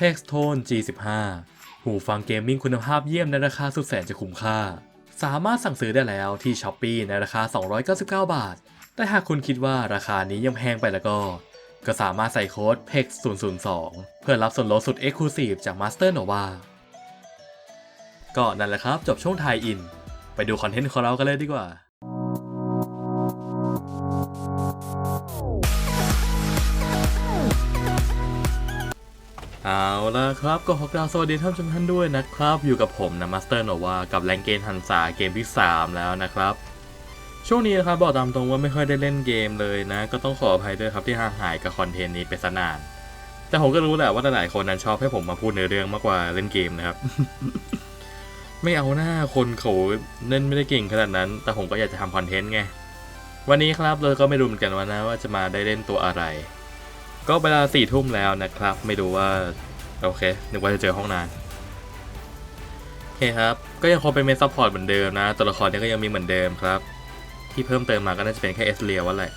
p e x t o n e G15 หูฟังเกมมิ่งคุณภาพเยี่ยมในราคาสุดแสนจะคุ้มค่า สามารถสั่งซื้อได้แล้วที่ s h อ p e e ในราคา 299 บาท แต่หากคุณคิดว่าราคานี้ยังแพงไปแล้วก็ ก็สามารถใส่โค้ด PEX 002เพื่อรับส่วนลดสุด Exclusive จาก Master Nova ก็นั่นแหละครับ จบช่วงไทยอิน ไปดูคอนเทนต์ของเรากันเลยดีกว่า เอาละครับก็ขอกล่าวสวัสดีท่านชมท่านด้วยนะครับ อยู่กับผมนะมาสเตอร์โนวากับแรงเกนฮันซาเกมที่ 3 แล้วนะครับ ช่วงนี้นะครับบอกตามตรงว่าไม่ค่อยได้เล่นเกมเลยนะ ก็ต้องขออภัยด้วยครับที่ห่างหายกับคอนเทนต์นี้ไปสนาน แต่ผมก็รู้แหละว่าหลายๆคนนั้นชอบให้ผมมาพูดในอเรื่องมากกว่าเล่นเกมนะครับ ไม่เอาหน้าคนเขาเล่นไม่ได้เก่งขนาดนั้น แต่ผมก็อยากจะทำคอนเทนต์ไงวันนี้ครับเราก็ไม่รู้เหมือนกันว่านะว่าจะมาได้เล่นตัวอะไร ก็เวลาสี่ทุ่มแล้วนะครับ ไม่รู้ว่า โอเค นึกว่าจะเจอห้องนานโอเคครับ ก็ยังคงเป็นเมนซัพพอร์ตเหมือนเดิมนะ ตัวละครนี้ก็ยังมีเหมือนเดิมครับ ที่เพิ่มเติมมาก็น่าจะเป็นแค่เอสเลียวว่าแหละ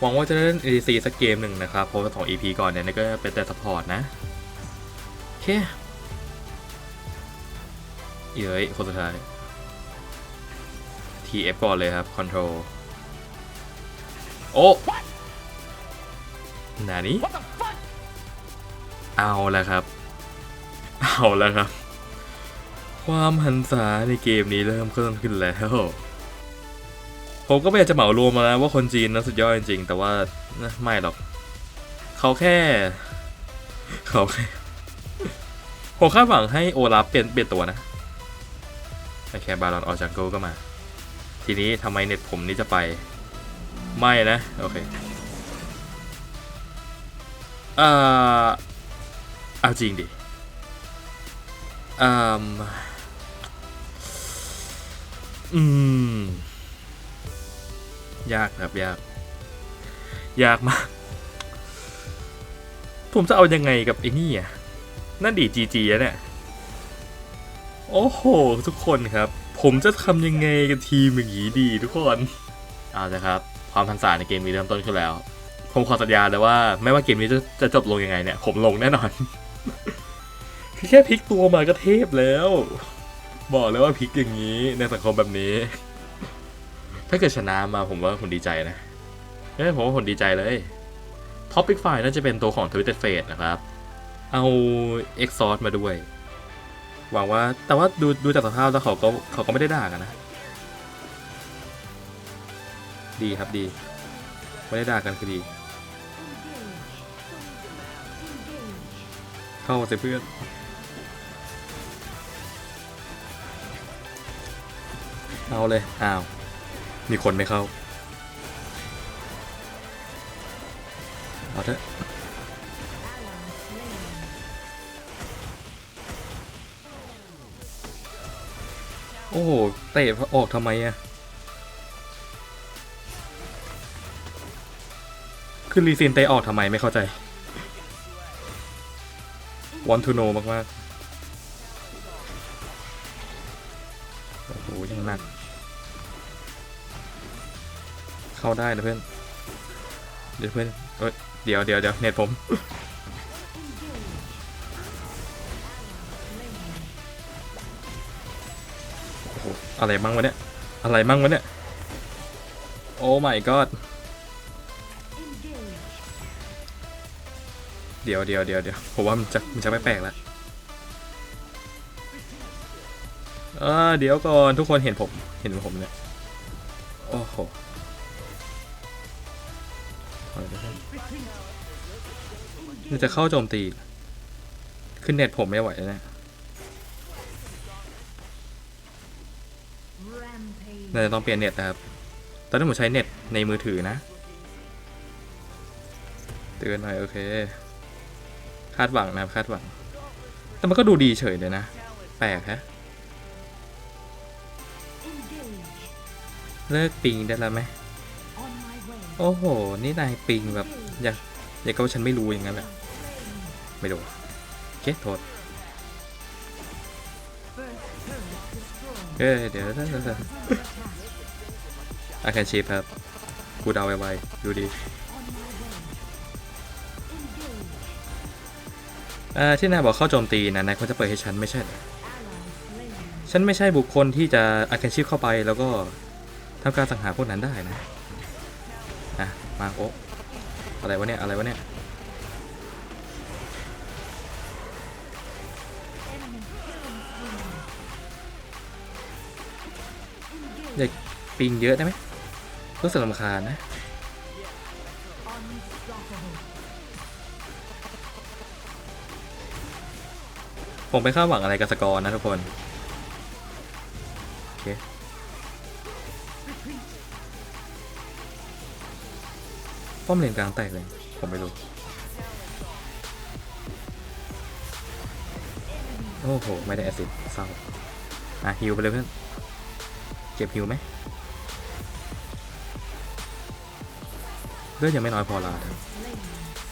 หวังว่าจะได้เล่น ADC สักเกมหนึ่งนะครับ เพราะว่าสอง EP ก่อนเนี่ยนี่ก็เป็นแต่ซัพพอร์ตนะโอเคเย้ยคนสุดท้าย TF ก่อนเลยครับ Control โอ้ นานี้เอาแล้วครับ เอาแล้วครับ ความหันษาในเกมนี้เริ่มเพิ่มขึ้นแล้ว ผมก็ไม่อยากจะเหมารวมมานะว่าคนจีนนั้นสุดยอดจริงๆ แต่ว่านะไม่หรอก เขาแค่ เขาแค่ผมคาดหวังให้โอลาฟเปลี่ยนเปลี่ยนตัวนะแต่แค่บารอนออจังโกก็มา ทีนี้ทำไมเน็ตผมนี่จะไป ไม่นะ โอเค เอ่อเอาจริงดิอืมอืม ยากครับยาก ยากมาก ผมจะเอายังไงกับไอ้นี่อะ นั่นดีจีจีอะเนี่ย โอ้โห ทุกคนครับ ผมจะทำยังไงกับทีมอย่างนี้ดีทุกคน เอาละครับ ความพันษาในเกมนี้เริ่มต้นขึ้นแล้ว ผมขอสัญญาเลยว่าไม่ว่าเกมนี้จะจะจบลงยังไงเนี่ย ผมลงแน่นอน คือแค่พลิกตัวมาก็เทพแล้ว บอกเลยว่าพลิกอย่างนี้ในสังคมแบบนี้ ถ้าเกิดชนะมาผมว่าผมดีใจนะเอ้ยผมว่าผมดีใจเลยท็อปปิกไฟน่าจะเป็นตัวของ Twitter f a t e นะครับ เอา e x o r มาด้วย หวังว่าแต่ว่าดูดูจากสภาพแล้วเขาก็เขาก็ไม่ได้ด่ากันนะ ดีครับดี ไม่ได้ด่ากันคือดี เข้าสิเพื่อนเอาเลย อ้าว มีคนไม่เข้า เอาเถอะโอ้โห เตะออกทำไมอะคือรีซินเตะออกทำไมไม่เข้าใจ want to know มากๆโอ้โหยังหนัก เข้าได้นะเพื่อน เดี๋ยวเพื่อนเอ้ยเดี๋ยวเดี๋ยวเดี๋ยวเน็ตผม โอ้โห อะไรมั่งวะเนี่ย อะไรมั่งวะเนี่ย โอ้ my god เดี๋ยวเดี๋ยวเดี๋ยวเดี๋ยวผมว่ามันจะมันจะไม่แปลกแล้วเออเดี๋ยวก่อนทุกคนเห็นผมเห็นผมเนี่ยโอ้โหเอาเดี๋ยวก่อนมันจะเข้าโจมตี ขึ้นเน็ตผมไม่ไหวแล้วเนี่ยน่าจะต้องเปลี่ยนเน็ตนะครับ ตอนนี้ผมใช้เน็ตในมือถือนะ เตือนหน่อยโอเค คาดหวังนะครับคาดหวัง แต่มันก็ดูดีเฉยเลยนะ แปลกฮะ เลิกปิงได้แล้วไหม โอ้โห นี่นายปิงแบบอยากอยากก็ว่าฉันไม่รู้อย่างนั้นแหละ ไม่รู้เคโทษเอ้ยเดี๋ยวเดี๋ยวเชียวเดี๋ยวอาการชีพครับ กูเดาไวๆดูดี อ่าที่นายบอกเข้าโจมตีนะนายเขาจะเปิดให้ฉันไม่ใช่เหรอฉันไม่ใช่บุคคลที่จะอาคันชิปเข้าไปแล้วก็ทำการสังหารพวกนั้นได้นะอะมาโอะอะไรวะเนี่ยอะไรวะเนี่ยเด็กปิงเยอะได้ไหมรู้สึกลำคาญนะ ผมไปคาดหวังอะไรกับสกอร์นะทุกคน โอเคป้อมเลนกลางแตกเลย ผมไม่รู้ โอ้โห ไม่ได้แอสซิดเศร้าอะฮิวไปเลยเพื่อน เก็บฮิวไหมเลือดยังไม่น้อยพอละ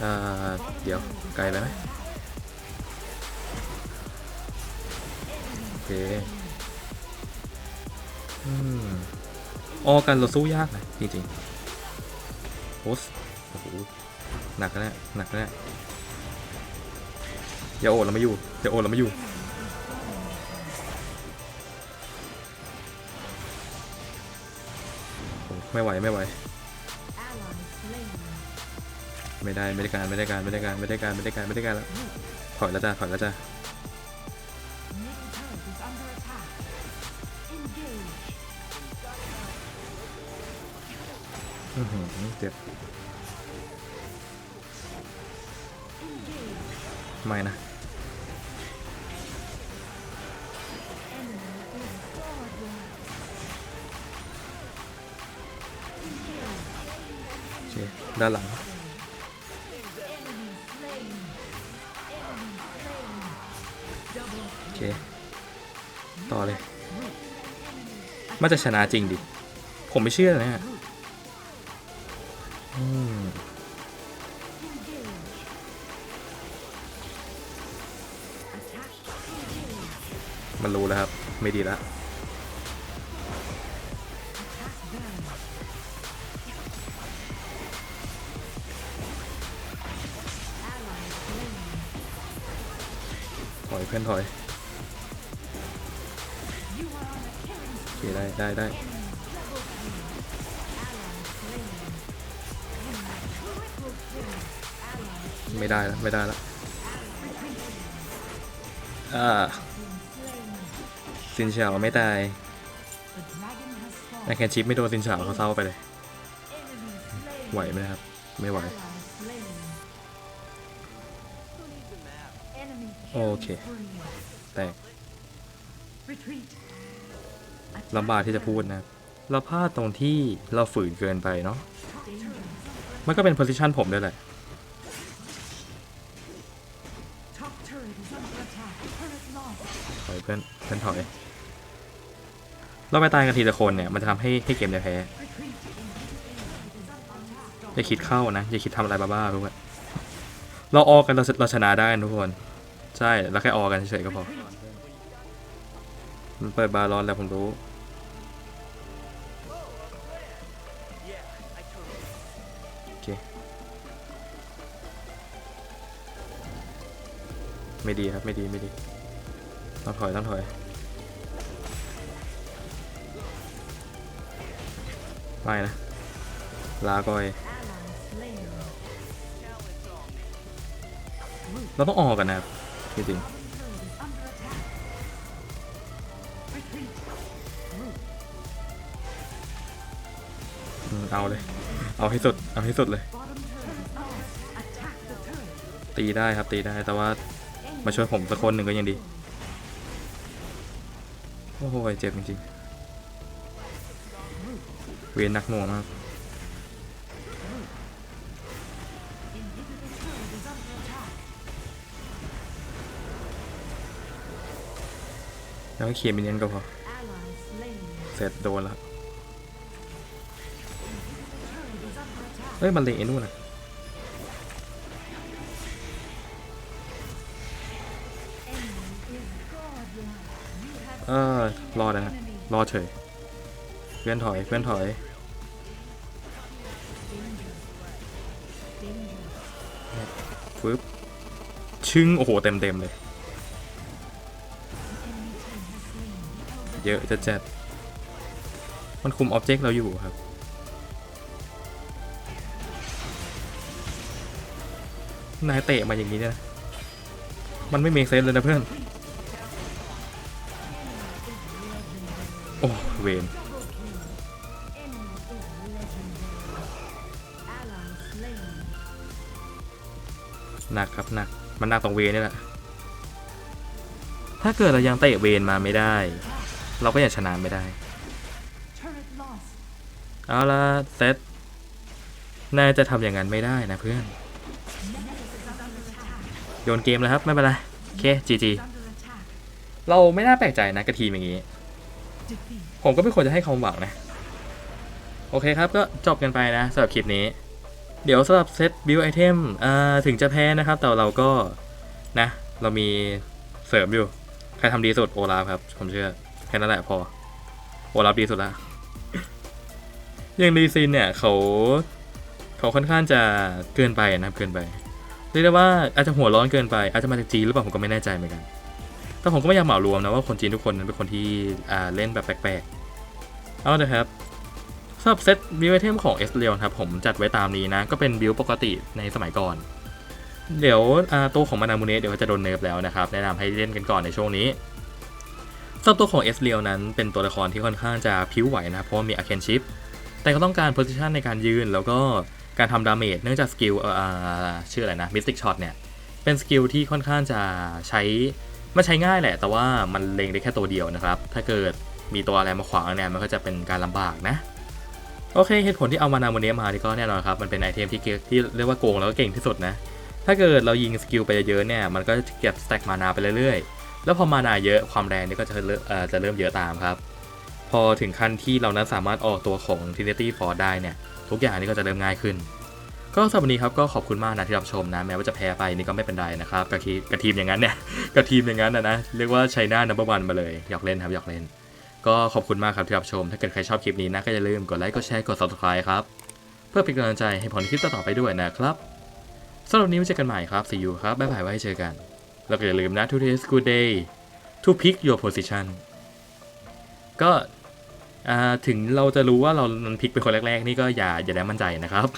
เอ่อเดี๋ยวไกลไปไหม เคอืมออกันเราสู้ยากนะจริงๆโอสโอ้โหหนักแล้วหนักแล้วอย่าโอดเราไม่อยู่อย่าโอดเราไม่อยู่โอ้ไม่ไหวไม่ไหวไม่ได้ไม่ได้การไม่ได้การไม่ได้การไม่ได้การไม่ได้การไม่ได้การแล้วถอยแล้วจ้าถอยแล้วจ้า เจ็บไม่นะโอเคด้านหลังโอเค ต่อเลย มันจะชนะจริงดิ ผมไม่เชื่อนะฮะ มันรู้แล้วครับ ไม่ดีแล้วถอยเพื่อนถอยโอเคได้ได้ได้ไม่ได้แล้วไม่ได้แล้วอ่า ซินเฉาไม่ตายแต่แคนชิปไม่โดนซินเฉาเขาเศร้าไปเลย ไหวไหมครับ ไม่ไหว โอเค แตกลำบากที่จะพูดนะ เราพลาดตรงที่เราฝืนเกินไปเนาะ มันก็เป็นโพสิชันผมด้วยแหละ เพื่อนเพื่อนถอยเราไปตายกันทีละคนเนี่ยมันจะทำให้ให้เกมเนี่ยแพ้อย่าคิดเข้านะอย่าคิดทำอะไรบ้าๆทุกคนเราออกกันเราเราชนะได้ทุกคนใช่เราแค่ออกกันเฉยๆก็พอมันเปิดบาร์ร้อนแล้วผมรู้โอเคไม่ดีครับไม่ดีไม่ดี ต้องถอยต้องถอยไม่นะ ลาก่อย เราต้องออกกันนะครับจริงเอาเลย เอาให้สุด เอาให้สุดเลย ตีได้ครับตีได้แต่ว่ามาช่วยผมสักคนหนึ่งก็ยังดี โอ้โหเจ็บจริงๆเวียนหนักหน่วงมากแล้วเคลียร์มินเนี่ยนก็พอ เสร็จโดนแล้ว เฮ้ย มันเล็งไอ้นู่นนะ เออรอดนะรอเฉย เพื่อนถอย เพื่อนถอยฟึบชึ่งโอ้โห เต็มเต็มเลย เยอะจะจัด มันคุมออบเจกต์เราอยู่ครับ นายเตะมาอย่างนี้เนี่ยนะมันไม่เมคเซนเลยนะเพื่อน อ้เวนหนักครับหนัก มันหนักตรงเวนนี่แหละ ถ้าเกิดเรายังเตะเวนมาไม่ได้ เราก็ยังชนะไม่ได้ เอาละเซตนายจะทำอย่างนั้นไม่ได้นะเพื่อน โยนเกมเลยครับ ไม่เป็นไร โอเคจีจีเราไม่น่าแปลกใจนะกระทีมอย่างนี้ ผมก็ไม่ควรจะให้ความหวังนะ โอเคครับก็จบกันไปนะสำหรับคลิปนี้ เดี๋ยวสำหรับเซตบิวไอเทมถึงจะแพ้นะครับ แต่เราก็นะ เรามีเสริมอยู่ ใครทำดีสุดโอลาฟครับ ผมเชื่อ แค่นั้นแหละพอ โอลาฟดีสุดละอย่างดีซินเนี่ยเขาเขาค่อนข้างจะเกินไปนะครับเกินไปเรียกได้ว่าอาจจะหัวร้อนเกินไป อาจจะมาจากจีนหรือเปล่าผมก็ไม่แน่ใจเหมือนกัน แต่ผมก็ไม่อยากเหมารวมนะว่าคนจีนทุกคนนั้นเป็นคนที่เล่นแบบแปลกๆ เอาเลยครับสำหรับเซตบิวไอเทมของเอสเลียนครับผมจัดไว้ตามนี้นะ ก็เป็นบิวปกติในสมัยก่อน เดี๋ยวตัวของมานามูเนสเดี๋ยวจะโดนเนิร์ฟแล้วนะครับ แนะนำให้เล่นกันก่อนในช่วงนี้สำหรับตัวของเอสเลียนั้นเป็นตัวละครที่ค่อนข้างจะพิ้วไหวนะเพราะว่ามีอาเคนชิปแต่ก็ต้องการโพ i ิชันในการยืนแล้วก็การทำดาเมจเนื่องจากสกิลชื่ออะไรนะมิสติกช็อตเนี่ยเป็นสกิลที่ค่อนข้างจะใช้ มันใช้ง่ายแหละ แต่ว่ามันเล็งได้แค่ตัวเดียวนะครับ ถ้าเกิดมีตัวอะไรมาขวางเนี่ยมันก็จะเป็นการลำบากนะ โอเคเหตุผลที่เอามานาโมเนียมานี่ก็แน่นอนครับ มันเป็นไอเทมที่เกที่เรียกว่าโกงแล้วก็เก่งที่สุดนะ ถ้าเกิดเรายิงสกิลไปเยอะเนี่ยมันก็จะเก็บสแต็กมานาไปเรื่อยๆ แล้วพอมานาเยอะความแรงนี่ก็จะเริ่มเอ่อจะเริ่มเยอะตามครับ พอถึงขั้นที่เรานั้นสามารถออกตัวของ Trinity Force ได้เนี่ยทุกอย่างนี่ก็จะเริ่มง่ายขึ้น ก็สำหรับวันนี้ครับก็ขอบคุณมากนะที่รับชมนะ แม้ว่าจะแพ้ไปนี่ก็ไม่เป็นไรนะครับกับทีกับทีมอย่างนั้นเนี่ยกับทีมอย่างนั้นนะนะเรียกว่าชัยนานับวันมาเลยหยอกเล่นครับหยอกเล่น ก็ขอบคุณมากครับที่รับชม ถ้าเกิดใครชอบคลิปนี้นะก็อย่าลืมกดไลค์กดแชร์กด subscribe ครับเพื่อเป็นกำลังใจให้ผลคลิปต่อไปด้วยนะครับสำหรับวันนี้ไว้เจอกันใหม่ครับ see you ครับบ๊ายบายไว้เจอกัน แล้วก็อย่าลืมนะ today is good day to pick your position ก็ถึงเราจะรู้ว่าเรามันพลิกเป็นคนแรกๆ นี่ก็อย่าอย่าได้มั่นใจนะครับ